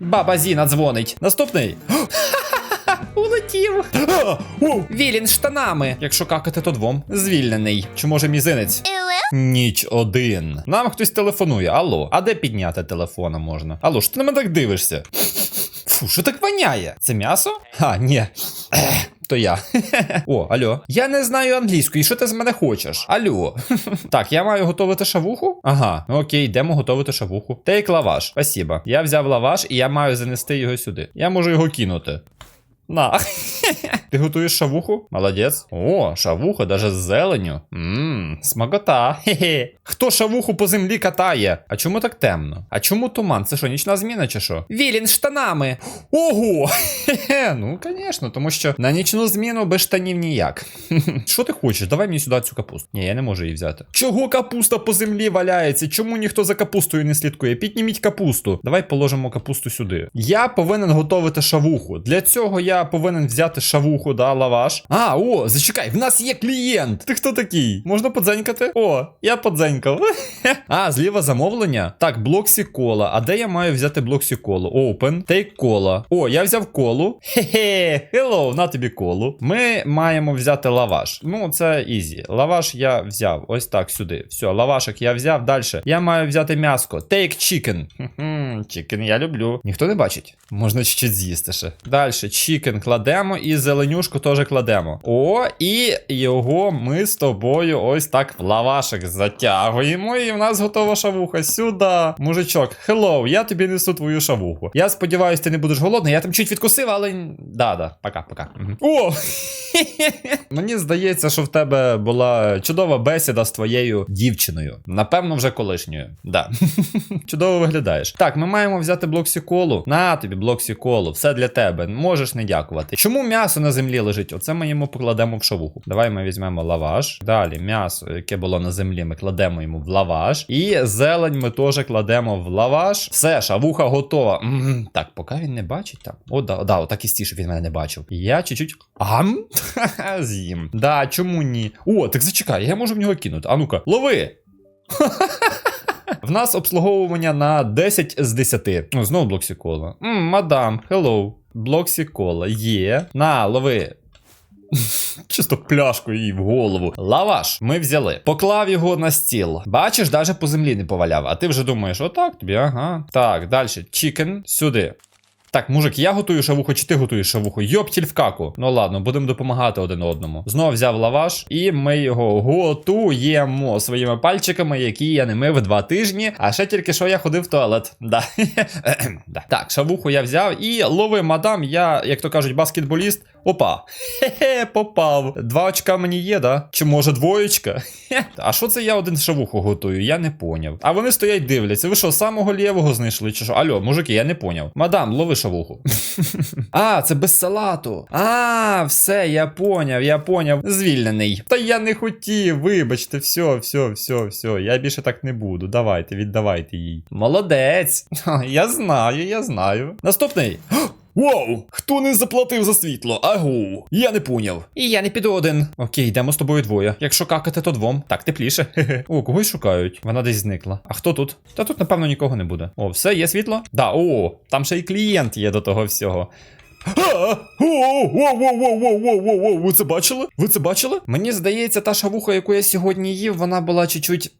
Баба Зіна дзвонить. Наступний. Улетів. Вілін штанами. Якщо какати, то двом. Звільнений. Чи може мізинець? Ніч один. Нам хтось телефонує. Алло, а де підняти телефона можна? Алло, що ти на мене так дивишся? Фу, що так воняє? Це м'ясо? А, ні. То я. О, алло. Я не знаю англійської, що ти з мене хочеш? Алло. так, я маю готувати шавуху? Ага, окей, йдемо готувати шавуху. Тейк лаваш. Спасибо. Я взяв лаваш і я маю занести його сюди. Я можу його кинути. На. Ти готуєш шавуху? Молодець. О, шавуха даже з зеленю. Ммм, смакота. Хе-хе. Хто шавуху по землі катає? А чому так темно? А чому туман? Це що, нічна зміна чи що? Вілін штанами. Ого! Хе-хе. Ну, звісно, тому що на нічну зміну без штанів ніяк. Що ти хочеш? Давай мені сюди цю капусту. Ні, я не можу її взяти. Чого капуста по землі валяється? Чому ніхто за капустою не слідкує? Підніміть капусту. Давай положимо капусту сюди. Я повинен готувати шавуху. Для цього я повинен взяти шавуху, да, лаваш. А, о, зачекай, в нас є клієнт. Ти хто такий? Можна подзенькати? О, я подзенькав. а, зліва замовлення. Так, блоксі кола. А де я маю взяти блоксі колу? Open. Take кола. О, я взяв колу. Хе-хе, hello, на тобі колу. Ми маємо взяти лаваш. Ну, це ізі. Лаваш я взяв. Ось так сюди. Все, лавашик я взяв. Далі. Я маю взяти м'яско. Take chicken. Хм, Чікен я люблю. Ніхто не бачить. Можна чуть-чуть з'їсти ще. Далі, чікен кладемо і зеленюшку теж кладемо. О, і його ми з тобою ось так в лавашик затягуємо. І в нас готова шавуха. Сюди. Мужичок, hello, я тобі несу твою шавуху. Я сподіваюся, ти не будеш голодний. Я там чуть відкусив, але. Да, да, пока, пока. Мгм. О! Мені здається, що в тебе була чудова бесіда з твоєю дівчиною. Напевно, вже колишньою. Да. Чудово виглядаєш. Так, ми маємо взяти блоксіколу. На тобі блоксіколу, все для тебе. Можеш не дякувати. Чому м'ясо на землі лежить? Оце ми йому покладемо в шавуху. Давай ми візьмемо лаваш. Далі м'ясо, яке було на землі, ми кладемо йому в лаваш. І зелень ми теж кладемо в лаваш. Все, шавуха готова. М, Так, поки він не бачить там. О, да, да, отак і стіше він мене не бачив. Я чуть-чуть. Ам? З'їм. Да, чому ні? О, так зачекай, я можу в нього кинути. А ну-ка, лови! В нас обслуговування на 10 з 10. Ну, знову блоксікола. Мадам, hello. Блоксікола є. На, лови. Чисто пляшку їй в голову. Лаваш ми взяли. Поклав його на стіл. Бачиш, навіть по землі не поваляв. А ти вже думаєш, отак тобі, ага. Так, далі. Чікен сюди. Так, мужик, я готую шавуху, чи ти готуєш шавуху? Йоптіль в каку. Ну ладно, будемо допомагати один одному. Знову взяв лаваш, і ми його готуємо своїми пальчиками, які я не мив два тижні. А ще тільки що я ходив в туалет. Да. Так, шавуху я взяв і лови, мадам, я, як то кажуть, баскетболіст. Опа. Хе-хе, попав. Два очка мені є, да? Чи може двоєчка? Хе. А що це я один шавуху готую? Я не поняв. А вони стоять дивляться. Ви що, самого лівого знайшли? Чи що? Алло, мужики, я не поняв. Мадам, лови шавуху. а, це без салату. А, все, я поняв, я поняв. Звільнений. Та я не хотів, вибачте, все, все, все, все. Я більше так не буду. Давайте, віддавайте їй. Молодець. Я знаю, я знаю. Наступний. Вау! Хто не заплатив за світло? Агу! Я не поняв. І я не піду один. Окей, йдемо з тобою двоє. Якщо какати, то двом. Так, тепліше. Хе-хе. О, когось шукають. Вона десь зникла. А хто тут? Та тут, напевно, нікого не буде. О, все, є світло? Да, о, там ще й клієнт є до того всього. Ви це бачили? Ви це бачили? Мені здається, та шавуха, яку я сьогодні їв, вона була чуть-чуть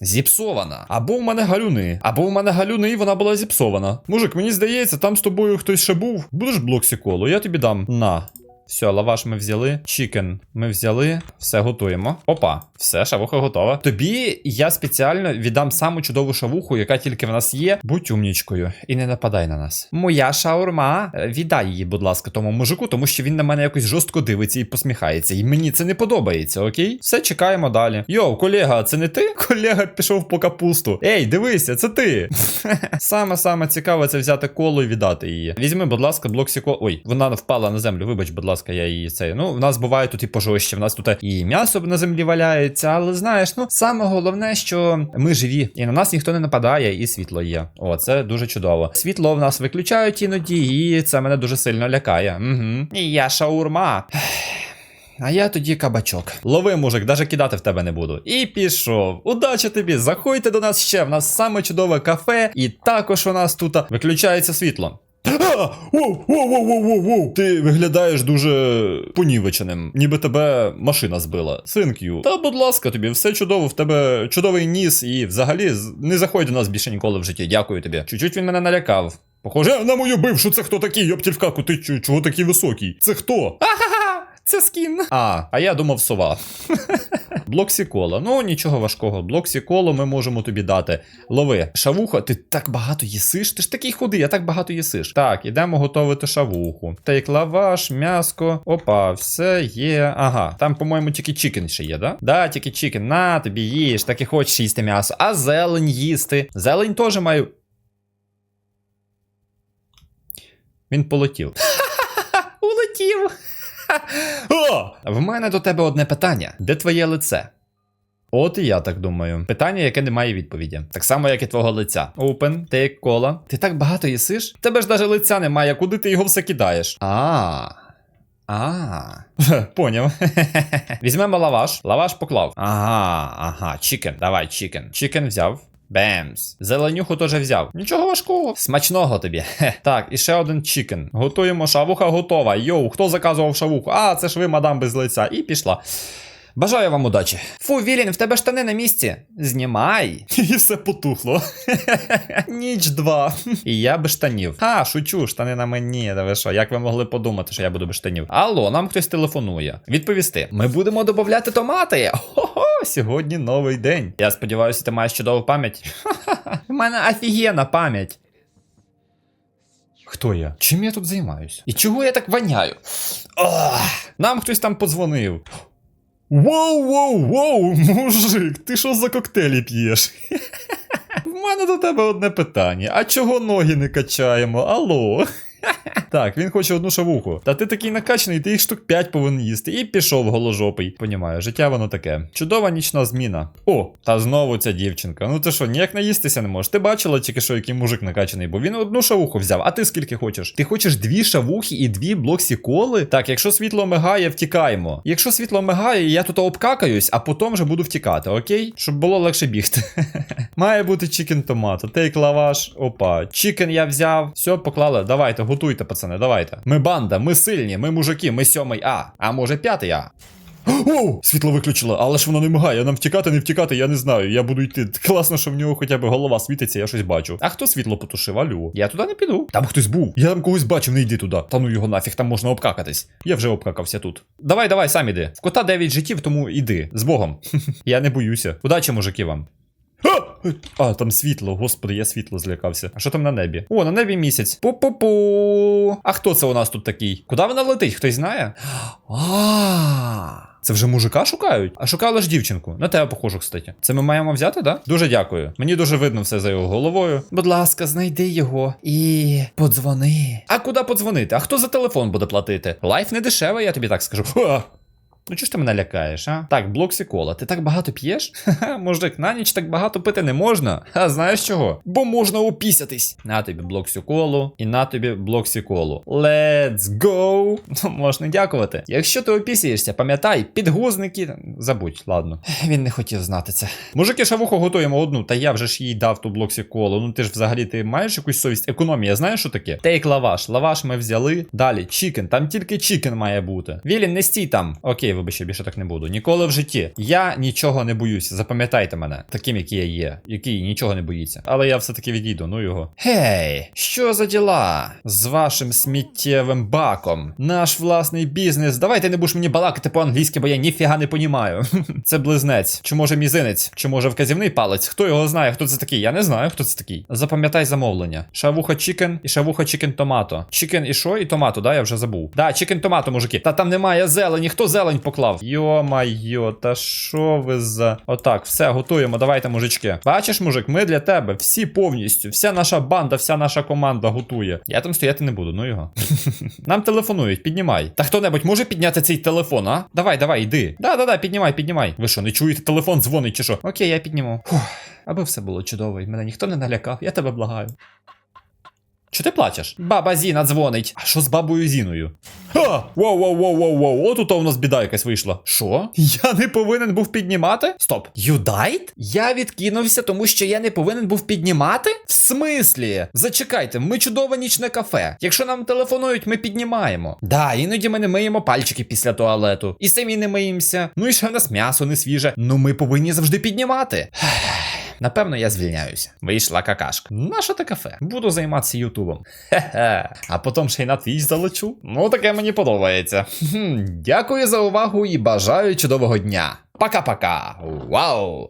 зіпсована. Або в мене галюни. Або в мене галюни, і вона була зіпсована. Мужик, мені здається, там з тобою хтось ще був. Будеш блоксіколу, я тобі дам. На. Все, лаваш ми взяли. Чікен ми взяли. Все готуємо. Опа, все, шавуха готова. Тобі я спеціально віддам саму чудову шавуху, яка тільки в нас є. Будь умнічкою і не нападай на нас. Моя шаурма. Е, Віддай її, будь ласка, тому мужику, тому що він на мене якось жорстко дивиться і посміхається. І мені це не подобається, окей? Все, чекаємо далі. Йоу, колега, це не ти? Колега пішов по капусту. Ей, дивися, це ти. Саме саме цікаве це взяти коло і віддати її. Візьми, будь ласка, блоксіко. Ой, вона впала на землю. Вибач, будь ласка, я її цей. Ну, в нас буває тут і пожорстче. В нас тут і м'ясо на землі валяється, але знаєш, ну саме головне, що ми живі, і на нас ніхто не нападає, і світло є. О, це дуже чудово. Світло в нас виключають іноді, і це мене дуже сильно лякає. Угу. І я шаурма. А я тоді кабачок. Лови, мужик, даже кидати в тебе не буду. І пішов. Удачі тобі! Заходьте до нас ще. В нас саме чудове кафе, і також у нас тут виключається світло. А! Воу, воу, воу, воу, воу, воу. Ти виглядаєш дуже понівеченим, ніби тебе машина збила. Синк'ю. Та, будь ласка, тобі все чудово, в тебе чудовий ніс, і взагалі не заходь до нас більше ніколи в житті. Дякую тобі. Чуть-чуть він мене налякав. Похоже, на мою бившу, це хто такий? Йоптіль в каку, ти чого такий високий? Це хто? Ага, це скін. А, а я думав сова. Блоксікола. Ну нічого важкого. Блоксіколу ми можемо тобі дати. Лови. Шавуха, ти так багато їсиш? Ти ж такий худий, а так багато їсиш. Так, ідемо готувати шавуху. Тейк лаваш, м'яско. Опа, все є. Ага, там, по-моєму, тільки чікен ще є, да? Да, тільки чікен. На, тобі їж, так і хочеш їсти м'ясо. А зелень їсти. Зелень теж маю. Він полетів. О! В мене до тебе одне питання: де твоє лице? От і я так думаю. Питання, яке не має відповіді. Так само, як і твого лиця. Open, take кола. Ти так багато їсиш? Тебе ж навіть лиця немає, куди ти його все кидаєш? А. А. Поняв. Візьмемо лаваш. Лаваш поклав. Ага, ага, чікен. Давай, чікен. Чікен взяв. Бемс. Зеленюху теж взяв. Нічого важкого. Смачного тобі. Хе. Так, і ще один чікен. Готуємо шавуха готова. Йоу, хто заказував шавуху? А, це ж ви, мадам без лиця. І пішла. Бажаю вам удачі. Фу, Вілін, в тебе штани на місці. Знімай. І все потухло. Ніч два. І я без штанів. Ха, шучу, штани на мені. Та ви що, як ви могли подумати, що я буду без штанів? Алло, нам хтось телефонує. Відповісти: ми будемо додати томати. Хо-хо, сьогодні новий день. Я сподіваюся, ти маєш чудову пам'ять. Ха-ха, У мене офігенна пам'ять. Хто я? Чим я тут займаюсь? І чого я так воняю? Ах, нам хтось там подзвонив. Воу, воу, воу, мужик, ти що за коктейлі п'єш? В мене до тебе одне питання. А чого ноги не качаємо? Алло? Так, він хоче одну шавуху. Та ти такий накачаний, ти їх штук 5 повинен їсти. І пішов голожопий. Понімаю, життя воно таке. Чудова нічна зміна. О, та знову ця дівчинка. Ну ти що, ніяк наїстися не можеш? Ти бачила тільки що, який мужик накачаний, бо він одну шавуху взяв. А ти скільки хочеш? Ти хочеш дві шавухи і дві блоксі коли? Так, якщо світло мигає, втікаємо. Якщо світло мигає, я тут обкакаюсь, а потім вже буду втікати, окей? Щоб було легше бігти. Має бути чікен томато. Тейк лаваш. Опа. Чікен я взяв. Все, поклали. Давайте, готуйте, пацани, давайте. Ми банда, ми сильні, ми мужики, ми сьомий А. А може п'ятий А. Оу, світло виключило, але ж воно не мигає. Нам втікати, не втікати, я не знаю. Я буду йти. Класно, що в нього хоча б голова світиться, я щось бачу. А хто світло потушив? Алло? Я туди не піду. Там хтось був. Я там когось бачив, не йди туди. Та ну його нафіг, там можна обкакатись. Я вже обкакався тут. Давай, давай, сам іди. В кота 9 життів, тому іди. З Богом. я не боюся. Удачі, мужики вам. А! Там світло, господи, я світло злякався. А що там на небі? О, на небі місяць. Пу-пу-пу. А хто це у нас тут такий? Куди вона летить? Хтось знає? Це вже мужика шукають? А шукали ж дівчинку. На тебе похожу, кстати. Це ми маємо взяти, да? Дуже дякую. Мені дуже видно все за його головою. Будь ласка, знайди його і подзвони. А куди подзвонити? А хто за телефон буде платити? Лайф не дешевий, я тобі так скажу. А! Ну чого ж ти мене лякаєш, а? Так, блоксі кола. Ти так багато п'єш? Ха-ха, мужик, на ніч так багато пити не можна. А знаєш чого? Бо можна опісятись. На тобі блоксі колу і на тобі блоксі колу. Let's go! Ну, можна дякувати. Якщо ти опісяєшся, пам'ятай, підгузники. Забудь, ладно. Він не хотів знати це. Мужики, шавуху готуємо одну, та я вже ж їй дав ту блоксі колу. Ну ти ж взагалі ти маєш якусь совість? Економія, знаєш що таке? Тейк лаваш. Лаваш ми взяли. Далі, чікен. Там тільки чікен має бути. Вілін, не стій там. Окей, вибачте, більше так не буду. Ніколи в житті. Я нічого не боюся. Запам'ятайте мене, таким, який я є, який нічого не боїться. Але я все-таки відійду, ну його. Гей, що за діла з вашим сміттєвим баком? Наш власний бізнес. Давайте не будеш мені балакати по-англійськи, бо я ніфіга не понімаю. Це близнець, чи може мізинець, чи може вказівний палець. Хто його знає, хто це такий? Я не знаю, хто це такий. Запам'ятай замовлення. Шавуха чікен і шавуха чікен томато. Чікен і що? І томато, да? Я вже забув. Да, чікен томато, мужики. Та там немає зелені. Хто зелень поклав? Йо-майо, та що ви за. Отак, все, готуємо. Давайте, мужички. Бачиш, мужик, ми для тебе всі повністю, вся наша банда, вся наша команда готує. Я там стояти не буду, ну його. Нам телефонують, піднімай. Та хто-небудь може підняти цей телефон, а? Давай, давай, йди. Да-да-да, піднімай, піднімай. Ви що, не чуєте, телефон дзвонить чи що? Окей, я підніму. Фух, аби все було чудово, і мене ніхто не налякав, я тебе благаю. Чо ти плачеш? Баба Зіна дзвонить. А що з бабою Зіною? Ха! Воу, воу, воу, воу, воу. От у нас біда якась вийшла. Що? Я не повинен був піднімати? Стоп. Died? Я відкинувся, тому що я не повинен був піднімати? В смислі? Зачекайте, ми чудове нічне кафе. Якщо нам телефонують, ми піднімаємо. Да, іноді ми не миємо пальчики після туалету. І самі не миємося. Ну і ще в нас м'ясо не свіже. Ну ми повинні завжди піднімати. Напевно, я звільняюся. Вийшла какашка. Наше те кафе. Буду займатися Ютубом. Хе-хе. А потім ще й на твіч залечу. Ну, таке мені подобається. Хм, Дякую за увагу і бажаю чудового дня. Пока-пока. Вау!